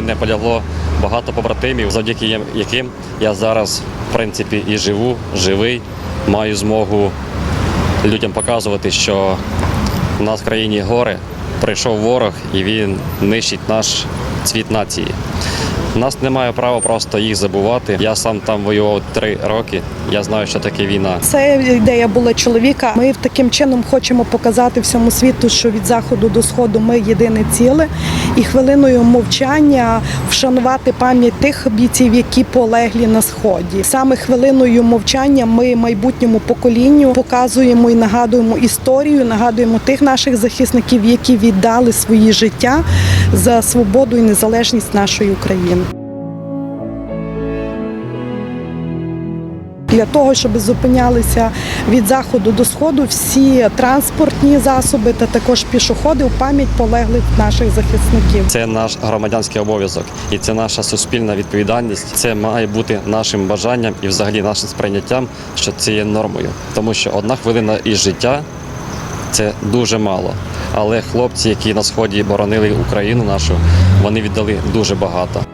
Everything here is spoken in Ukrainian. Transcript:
мене полягло багато побратимів, завдяки яким я зараз, в принципі, і живу, живий, маю змогу людям показувати, що в нас в країні гори, прийшов ворог і він нищить наш цвіт нації. У нас немає права просто їх забувати. Я сам там воював три роки. Я знаю, що таке війна. Це ідея була чоловіка. Ми таким чином хочемо показати всьому світу, що від заходу до сходу ми єдине ціле, і хвилиною мовчання вшанувати пам'ять тих бійців, які полеглі на сході. Саме хвилиною мовчання ми майбутньому поколінню показуємо і нагадуємо історію, нагадуємо тих наших захисників, які віддали свої життя за свободу і незалежність нашої України. Для того, щоб зупинялися від заходу до сходу всі транспортні засоби та також пішоходи в пам'ять полеглих наших захисників. Це наш громадянський обов'язок, і це наша суспільна відповідальність. Це має бути нашим бажанням і взагалі нашим сприйняттям, що це є нормою. Тому що одна хвилина із життя це дуже мало. Але хлопці, які на сході боронили Україну нашу, вони віддали дуже багато.